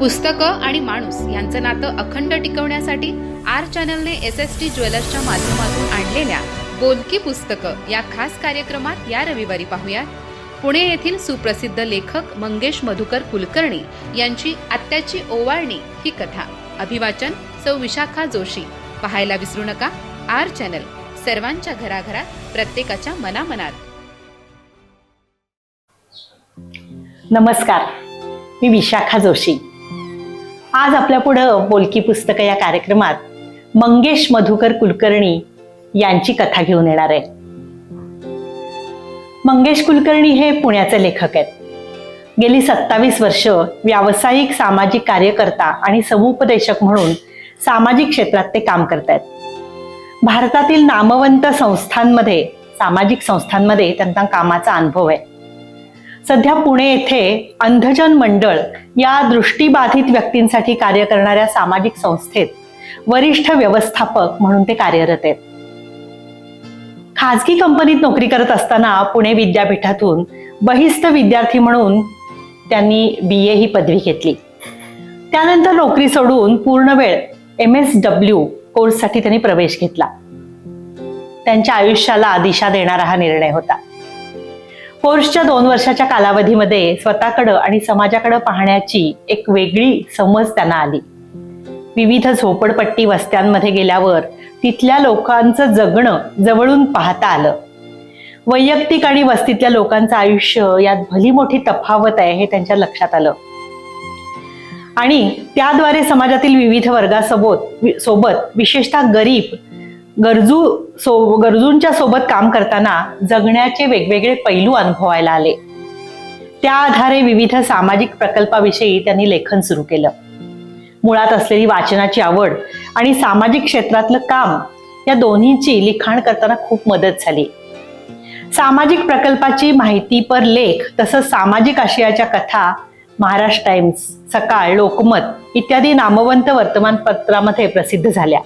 पुस्तकं आणि माणूस यांचं नातं अखंड टिकवण्यासाठी आर चॅनलने एस एस टी ज्वेलर्सच्या माध्यमातून आणलेल्या बोलकी पुस्तकं या खास कार्यक्रमात या रविवारी पाहूया पुणे येथील सुप्रसिद्ध लेखक मंगेश मधुकर कुलकर्णी यांची आत्याची ओवाळणी ही कथा. अभिवाचन सौ विशाखा जोशी. पाहायला विसरू नका. R channel. सर्वांच्या घराघरात प्रत्येकाच्या मनामनात. नमस्कार. मी विशाखा जोशी. आज आपल्या पुढं बोलकी पुस्तकं या कार्यक्रमात मंगेश मधुकर कुलकर्णी यांची कथा घेऊन येणार आहे. मंगेश कुलकर्णी हे पुण्याचे लेखक आहेत. गेली सत्तावीस वर्ष व्यावसायिक सामाजिक कार्यकर्ता आणि समुपदेशक म्हणून सामाजिक क्षेत्रात ते काम करतायत. भारतातील नामवंत संस्थांमध्ये सामाजिक संस्थांमध्ये त्यांचा कामाचा अनुभव आहे. सध्या पुणे येथे अंधजन मंडळ या दृष्टीबाधित व्यक्तींसाठी कार्य करणाऱ्या सामाजिक संस्थेत वरिष्ठ व्यवस्थापक म्हणून ते कार्यरत आहेत. खाजगी कंपनीत नोकरी करत असताना पुणे विद्यापीठातून बहिस्थ विद्यार्थी म्हणून त्यांनी बी ए ही पदवी घेतली. त्यानंतर नोकरी सोडून पूर्ण वेळ एम एस डब्ल्यू कोर्ससाठी त्यांनी प्रवेश घेतला. त्यांच्या आयुष्याला दिशा देणारा हा निर्णय होता. कोर्सच्या दोन वर्षाच्या कालावधीमध्ये स्वतःकडं आणि समाजाकडं पाहण्याची एक वेगळी समज त्यांना आली. विविध झोपडपट्टी वस्त्यांमध्ये गेल्यावर तिथल्या लोकांचं जगणं जवळून पाहता आलं. वैयक्तिक आणि वस्तीतल्या लोकांचं आयुष्य यात भली मोठी तफावत आहे हे त्यांच्या लक्षात आलं. आणि त्याद्वारे समाजातील विविध वर्गासोबत सोबत विशेषतः गरीब गरजू सो गरजूंच्या सोबत काम करताना जगण्याचे वेगवेगळे पैलू अनुभवायला आले. त्या आधारे विविध सामाजिक प्रकल्पाविषयी त्यांनी लेखन सुरू केलं. मुळात असलेली वाचनाची आवड आणि सामाजिक क्षेत्रातलं काम या दोन्हीची लिखाण करताना खूप मदत झाली. सामाजिक प्रकल्पाची माहितीपर लेख तसंच सामाजिक आशयाच्या कथा महाराष्ट्र टाइम्स सकाळ लोकमत इत्यादी नामवंत वर्तमानपत्रामध्ये प्रसिद्ध झाल्या.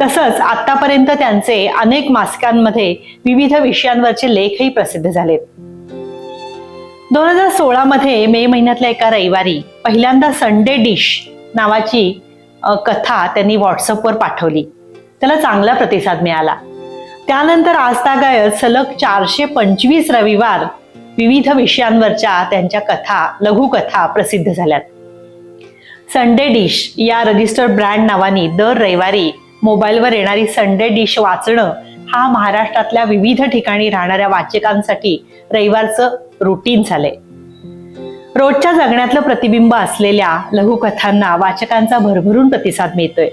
तसंच आतापर्यंत त्यांचे अनेक मासिकांमध्ये विविध विषयांवरचे लेखही प्रसिद्ध झालेत. दोन हजार सोळा मध्ये मे महिन्यातल्या एका रविवारी पहिल्यांदा संडे डिश नावाची कथा त्यांनी व्हॉट्सअपवर पाठवली. त्याला चांगला प्रतिसाद मिळाला. त्यानंतर आजतागायत सलग चारशे पंचवीस रविवार विविध विषयांवरच्या त्यांच्या कथा लघुकथा प्रसिद्ध झाल्यात. संडे डिश या रजिस्टर्ड ब्रँड नावाने दर रविवारी मोबाईलवर येणारी संडे डिश वाचणं हा महाराष्ट्रातल्या विविध ठिकाणी राहणाऱ्या वाचकांसाठी रविवारचं रुटीन झालंय. रोजच्या जगण्यातलं प्रतिबिंब असलेल्या लघुकथांना वाचकांचा भरभरून प्रतिसाद मिळतोय.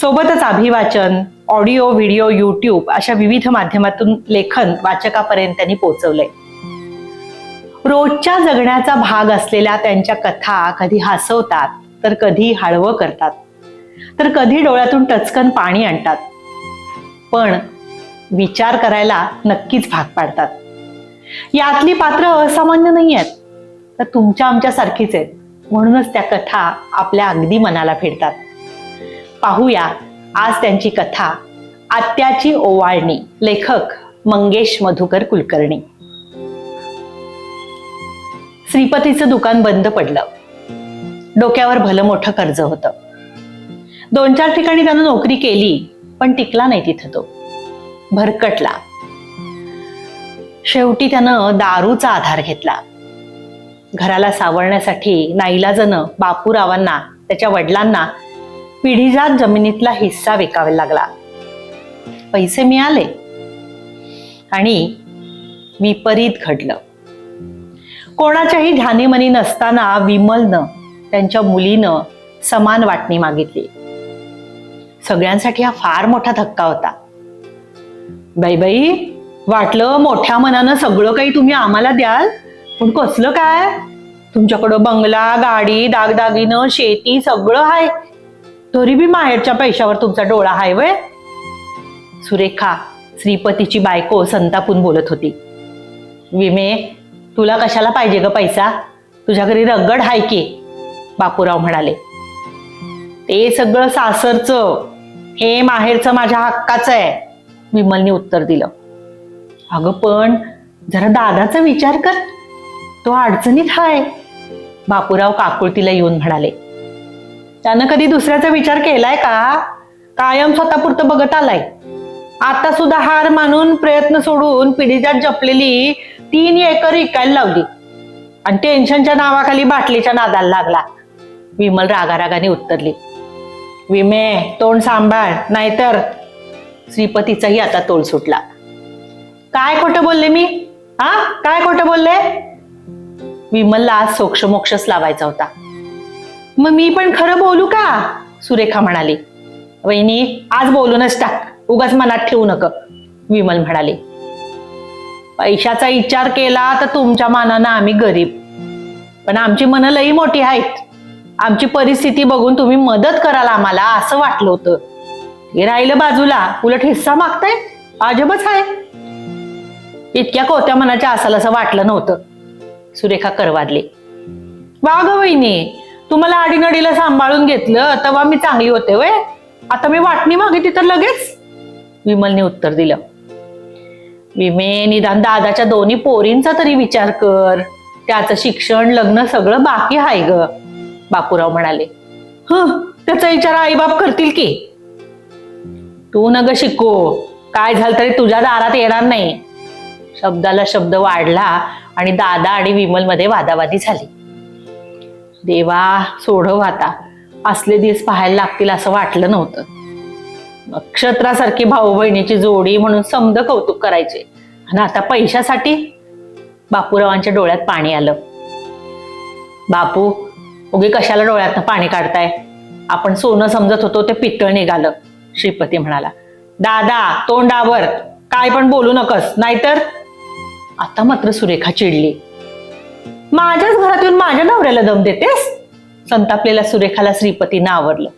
सोबतच अभिवाचन ऑडिओ व्हिडिओ यूट्यूब अशा विविध माध्यमातून लेखन वाचकापर्यंत त्यांनी पोहोचवलंय. रोजच्या जगण्याचा भाग असलेल्या त्यांच्या कथा कधी हसवतात तर कधी हळवं करतात. तर कधी डोळ्यातून टचकन पाणी आणतात. पण विचार करायला नक्कीच भाग पाडतात. यातली पात्र असामान्य नाही आहेत तर तुमच्या आमच्यासारखीच आहेत. म्हणूनच त्या कथा आपल्या अगदी मनाला फिरतात पाहूया आज त्यांची कथा आत्याची ओवाळणी लेखक मंगेश मधुकर कुलकर्णी. श्रीपतीचं दुकान बंद पडलं. डोक्यावर भलं मोठं कर्ज होतं. दोन चार ठिकाणी त्यानं नोकरी केली पण टिकला नाही तिथं तो. भरकटला. शेवटी त्यानं दारूचा आधार घेतला. घराला सावरण्यासाठी नाईलाजनं बापूरावांना त्याच्या वडिलांना पिढीजात जमिनीतला हिस्सा विकावा लागला. पैसे मिळाले. आणि विपरीत घडलं. कोणाच्याही ध्यानीमनी नसताना विमलनं त्यांच्या मुलीनं समान वाटणी मागितली. सगळ्यांसाठी हा फार मोठा धक्का होता. बाई बाई वाटलं मोठ्या मनानं सगळं काही तुम्ही आम्हाला द्याल? पण कसलं काय? तुमच्याकडं बंगला गाडी दागदागिनं शेती सगळं आहे तरी बी माहेरच्या पैशावर तुमचा डोळा हाय वय. सुरेखा श्रीपतीची बायको संतापून बोलत होती. विमे तुला कशाला पाहिजे ग पैसा? तुझ्या घरी रगड हाय की? बापूराव म्हणाले. ते सगळं सासरचं हे माहेरचं माझ्या हक्काचं आहे विमलने उत्तर दिलं. अगं पण जरा दादाचा विचार कर. तो अडचणीत हाय. बापूराव काकुळतीला येऊन म्हणाले. त्यानं कधी दुसऱ्याचा विचार केलाय का? कायम स्वतःपुरतं बघत आलाय. आता सुद्धा हार मानून प्रयत्न सोडून पिढीजात जपलेली तीन एकर विकायला लावली. आणि टेन्शनच्या नावाखाली बाटलीच्या नादाला लागला. विमल रागारागाने उत्तरली. विमे तोंड सांभाळ नाहीतर श्रीपतीचाही आता तोल सुटला. काय खोटं बोलले मी? हा? काय खोटं बोलले? विमलला आज सोक्षमोक्षच लावायचा होता. मग मी पण खरं बोलू का? सुरेखा म्हणाली. वहिनी आज बोलूनच टाक. उगाच मनात ठेवू नका विमल म्हणाले. पैशाचा विचार केला तर तुमच्या मानानं आम्ही गरीब. पण आमची मनं लई मोठी आहेत. आमची परिस्थिती बघून तुम्ही मदत कराल आम्हाला असं वाटलं होतं. हे राहिलं बाजूला उलट हिस्सा मागताय? अजबच आहे. इतक्या कोत्या मनाच्या असाल असं वाटलं नव्हतं. सुरेखा करवादले वा वहिनी तुम्हाला अडीनडीला सांभाळून घेतलं तेव्हा मी चांगली होते वय. आता मी वाटणी मागितली तर लगेच? विमलने उत्तर दिलं. विमे निदान दादाच्या दोन्ही पोरींचा तरी विचार कर. त्याचं शिक्षण लग्न सगळं बाकी आहे ग बापूराव म्हणाले. ह त्याचा विचार आईबाप करतील की? तू न ग शिको काय झालं तरी तुझ्या दारात येणार नाही. शब्दाला शब्द वाढला आणि दादा आणि विमलमध्ये वादावादी झाली. देवा सोडव आता. असले दिवस पाहायला लागतील असं वाटलं नव्हतं. नक्षत्रासारखी भाऊ बहिणीची जोडी म्हणून समद कौतुक करायचे. आणि आता पैशासाठी बापूरावांच्या डोळ्यात पाणी आलं. बापू उगे कशाला डोळ्यातनं पाणी काढताय? आपण सोनं समजत होतो ते पितळ निघालं श्रीपती म्हणाला. दादा तोंडावर काय पण बोलू नकस नाहीतर? आता मात्र सुरेखा चिडली. माझ्याच घरात येऊन माझ्या नवऱ्याला दम देतेस? संतापलेल्या सुरेखाला श्रीपतीनं आवरलं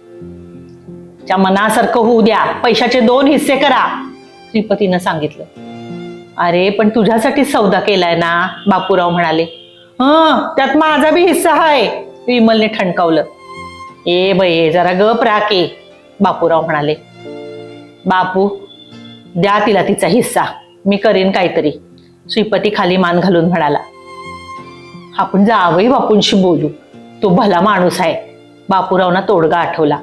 च्या मनासारखं होऊ द्या. पैशाचे दोन हिस्से करा. श्रीपतीनं सांगितलं. अरे पण तुझ्यासाठी सौदा केलाय ना? बापूराव म्हणाले. हं त्यात माझा बी हिस्सा आहे विमलने ठणकावलं. ए बये जरा गप राके बापूराव म्हणाले. बापू द्या तिला तिचा हिस्सा. मी करीन काहीतरी. श्रीपती खाली मान घालून म्हणाला. आपण जावई बापूंशी बोलू. तो भला माणूस आहे बापूरावना तोडगा आठवला.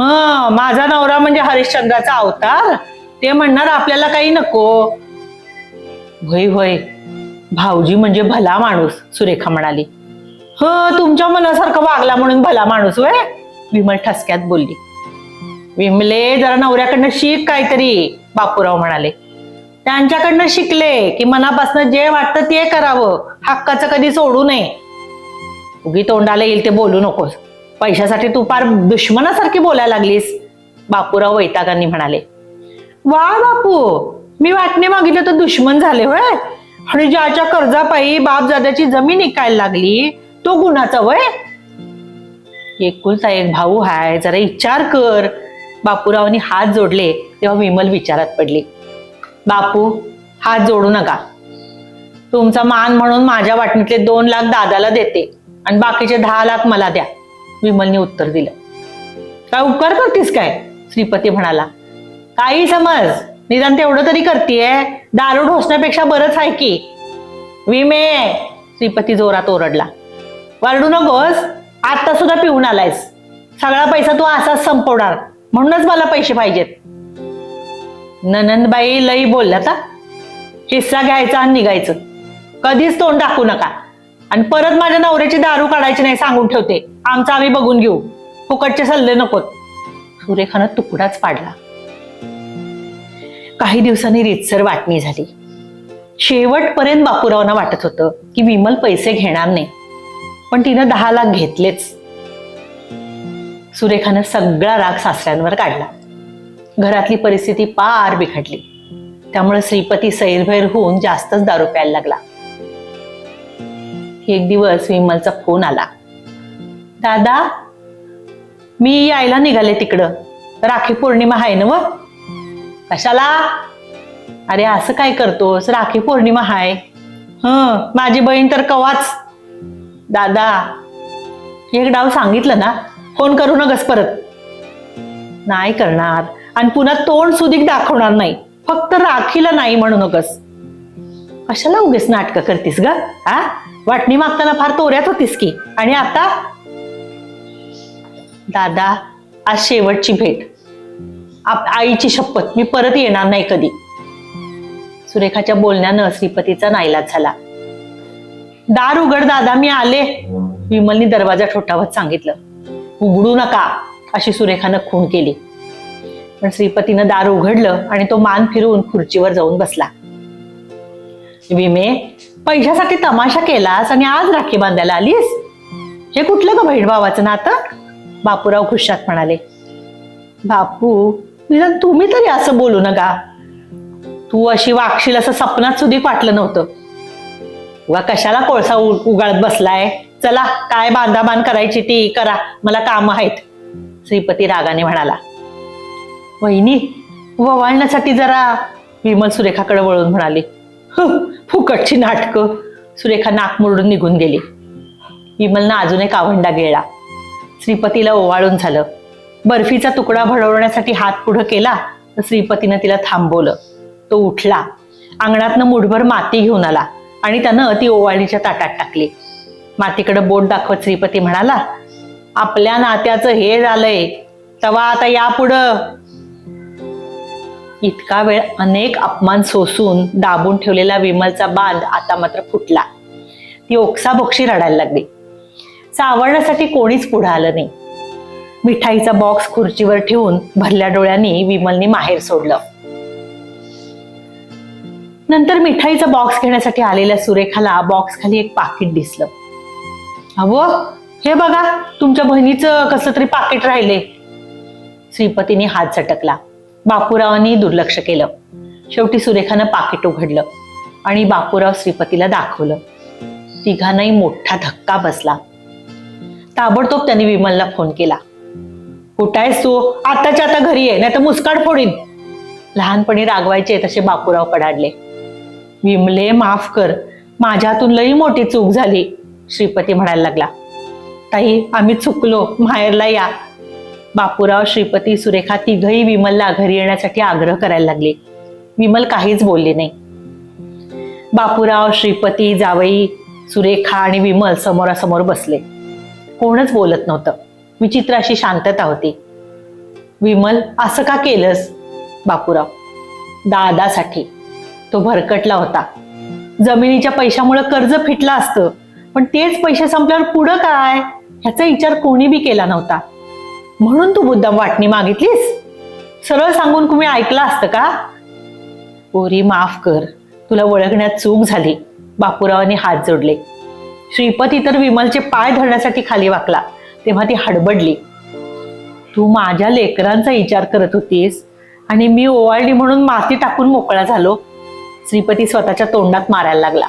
हा माझा नवरा म्हणजे हरिश्चंद्राचा अवतार. ते म्हणणार आपल्याला काही नको. होय होय. भाऊजी म्हणजे भला माणूस सुरेखा म्हणाली. ह तुमच्या मनासारखं वागला म्हणून भला माणूस वय? विमल ठसक्यात बोलली. विमले जरा नवऱ्याकडनं शिक काहीतरी बापूराव म्हणाले. त्यांच्याकडनं शिकले की मनापासून जे वाटतं ते करावं. हक्काचं कधी सोडू नये. उगी तोंडाला येईल ते बोलू नकोस. पैशासाठी तू फार दुश्मनासारखी बोलायला लागलीस. बापूराव वैतागांनी म्हणाले. वा बापू मी वाटणे मागितलं तर दुश्मन झाले होय. आणि ज्याच्या कर्जापायी बाप जाद्याची जमीन इकायला लागली तो गुन्हाचा वय? एकुलता एक भाऊ हाय जरा विचार कर. बापूरावांनी हात जोडले तेव्हा विमल विचारात पडली. बापू हात जोडू नका. तुमचा मान म्हणून माझ्या वाटणीतले दोन लाख दादाला देते. आणि बाकीचे दहा लाख मला द्या. विमलने उत्तर दिलं. काय उपकार करतीस काय? श्रीपती म्हणाला. काही समज. निदान तेवढं तरी करतीये. दारू ढोसण्यापेक्षा बरंच आहे की. विमे. श्रीपती जोरात ओरडला. वरडू नकोस. आता सुद्धा पिऊन आलायस. सगळा पैसा तू असाच संपवणार. म्हणूनच मला पैसे पाहिजेत. ननंदबाई लई बोलल्या आता हिस्सा घ्यायचा आणि निघायचं. कधीच तोंड टाकू नका. आणि परत माझ्या नवऱ्याची दारू काढायची नाही सांगून ठेवते. आमचं आम्ही बघून घेऊ. फुकटचे सल्ले नकोत. सुरेखानं तुकडाच पाडला. काही दिवसांनी रितसर वाटणी झाली. शेवटपर्यंत बापूरावांना वाटत होतं की विमल पैसे घेणार नाही. पण तिनं दहा लाख घेतलेच. सुरेखानं सगळा राग सासऱ्यांवर काढला. घरातली परिस्थिती पार बिघडली. त्यामुळे श्रीपती सैरभैर होऊन जास्तच दारू प्यायला लागला. एक दिवस विमलचा फोन आला. दादा मी यायला निघाले तिकडं. राखी पौर्णिमा आहे ना व? कशाला? अरे असं काय करतोस? राखी पौर्णिमा हाय. हं माझी बहीण तर कवाच. दादा एक डाव सांगितलं ना फोन करू नकस परत. नाही करणार. आणि पुन्हा तोंड सुधीक दाखवणार नाही. फक्त राखीला नाही म्हणू नकस कशाला उगेच नाटकं करतीस ग? हा वाटणी मागताना फार तोऱ्यात होतीस की. आणि आता? दादा आज शेवटची भेट. आप आईची शपथ. मी परत येणार नाही कधी. सुरेखाच्या बोलण्यानं श्रीपतीचा नाईलाज झाला. दार उघड दादा मी आले. विमलनी दरवाजा ठोठावत सांगितलं. उघडू नका अशी सुरेखानं खून केली. पण श्रीपतीनं दार उघडलं आणि तो मान फिरवून खुर्चीवर जाऊन बसला. विमे पैशासाठी तमाशा केलास आणि आज राखी बांधायला आलीस? हे कुठलं ग बहीण भावाचं नातं? बापूराव खुशात म्हणाले. बापू निदान तुम्ही तरी असं बोलू नका. तू अशी वागशील असं सपनात सुधी वाटलं नव्हतं. वा कशाला कोळसा उ- उगाळत बसलाय? चला काय बांधाबांध करायची ती करा मला काम आहेत. श्रीपती रागाने म्हणाला. वहिनी ववाळण्यासाठी जरा विमल सुरेखाकडे वळून म्हणाली. फुकटची नाटकं. सुरेखा नाक मुरडून निघून गेली. विमलनं अजून एक आवंडा गेला. श्रीपतीला ओवाळून झालं. बर्फीचा तुकडा भडवण्यासाठी हात पुढं केला तर श्रीपतीनं तिला थांबवलं. तो उठला. अंगणातनं मुठभर माती घेऊन आला आणि त्यानं ती ओवाळणीच्या ताटात टाकली. मातीकडे बोट दाखवत श्रीपती म्हणाला आपल्या नात्याचं हे झालंय. तवा आता यापुढं इतका वेळ अनेक अपमान सोसून दाबून ठेवलेला विमलचा बांध आता मात्र फुटला. ती ओक्साबोक्षी रडायला लागली. सावरण्यासाठी कोणीच पुढं आलं नाही. मिठाईचा बॉक्स खुर्चीवर ठेवून भरल्या डोळ्यांनी विमलनी माहेर सोडलं. नंतर मिठाईचा बॉक्स घेण्यासाठी आलेल्या सुरेखाला बॉक्स खाली एक पाकिट दिसलं. अहो हे बघा तुमच्या बहिणीचं कसं तरी पाकिट राहिले श्रीपतीने हात झटकला. बापूरावांनी दुर्लक्ष केलं. शेवटी सुरेखानं पाकिट उघडलं आणि बापूराव श्रीपतीला दाखवलं. तिघांनाही मोठा धक्का बसला. ताबडतोब त्यांनी विमलला फोन केला. कुठायस तू? आताच्या आता घरी आहे नाही तर मुस्काड फोडीन. लहानपणी रागवायचे तसे बापूराव कडाडले विमले माफ कर. माझ्यातून लई मोठी चूक झाली श्रीपती म्हणायला लागला. ताई आम्ही चुकलो. माहेरला या. बापूराव श्रीपती सुरेखा तिघही विमलला घरी येण्यासाठी आग्रह करायला लागले. विमल काहीच बोलले नाही. बापूराव श्रीपती जावई सुरेखा आणि विमल समोरासमोर बसले. कोणच बोलत नव्हतं. विचित्र अशी शांतता होती. विमल असं का केलंस? बापूराव. दादासाठी. तो भरकटला होता. जमिनीच्या पैशामुळे कर्ज फिटलं असतं. पण तेच पैसे संपल्यावर पुढं काय? ह्याचा विचार कोणी बी केला नव्हता. म्हणून तू मुद्दाम वाटणी मागितलीस? सरळ सांगून तुम्ही ऐकलं असतं का? पोरी माफ कर. तुला ओळखण्यात चूक झाली. बापूरावांनी हात जोडले. श्रीपती तर विमलचे पाय धरण्यासाठी खाली वाकला. तेव्हा ती हडबडली. तू माझ्या लेकरांचा विचार करत होतीस आणि मी ओवाळली म्हणून माती टाकून मोकळा झालो. श्रीपती स्वतःच्या तोंडात मारायला लागला.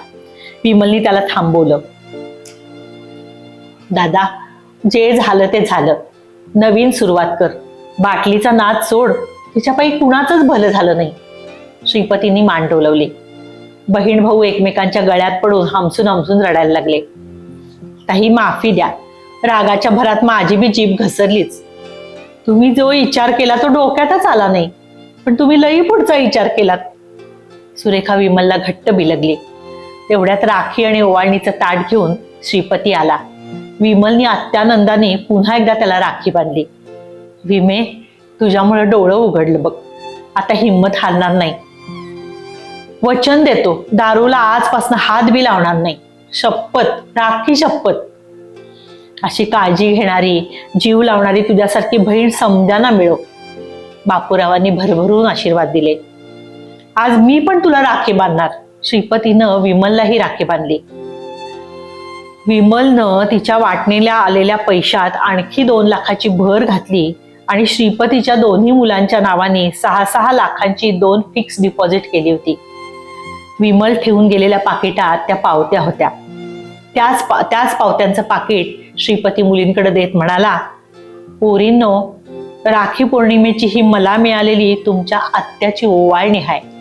विमलनी त्याला थांबवलं. दादा जे झालं ते झालं. नवीन सुरुवात कर. बाटलीचा नाद सोड. तिच्यापायी कुणाचंच भलं झालं नाही. श्रीपतींनी मान डोलवली. बहीण भाऊ एकमेकांच्या गळ्यात पडून हमसून हमसून रडायला लागले. काही माफी द्या. रागाच्या भरात माझी बी जीभ घसरलीच. तुम्ही जो विचार केला तो डोक्यातच आला नाही. पण तुम्ही लई पुढचा विचार केलात. सुरेखा विमलला घट्ट बिलगली. तेवढ्यात राखी आणि ओवाळणीचं ताट घेऊन श्रीपती आला. विमलनी अत्यानंदाने पुन्हा एकदा त्याला राखी बांधली. विमे तुझ्यामुळे डोळं उघडलं बघ. आता हिंमत हारणार नाही. वचन देतो दारूला आजपासून हात बी लावणार नाही. शपथ राखी शपथ. अशी काळजी घेणारी जीव लावणारी तुझ्यासारखी बहीण समजाना मिळो. बापूरावांनी भरभरून आशीर्वाद दिले. आज मी पण तुला राखी बांधणार. श्रीपतीनं विमललाही राखी बांधली. विमलनं तिच्या वाटणीला आलेल्या पैशात आणखी दोन लाखाची भर घातली आणि श्रीपतीच्या दोन्ही मुलांच्या नावाने सहा सहा लाखांची दोन फिक्स डिपॉझिट केली होती. विमल ठेवून गेलेल्या पाकिटात त्या पावत्या होत्या. त्याच पा- त्याच पावत्यांचं पाकिट श्रीपती मुलींकडे देत म्हणाला पोरींनो राखी पौर्णिमेची ही मला मिळालेली तुमच्या आत्याची ओवाळणी आहे.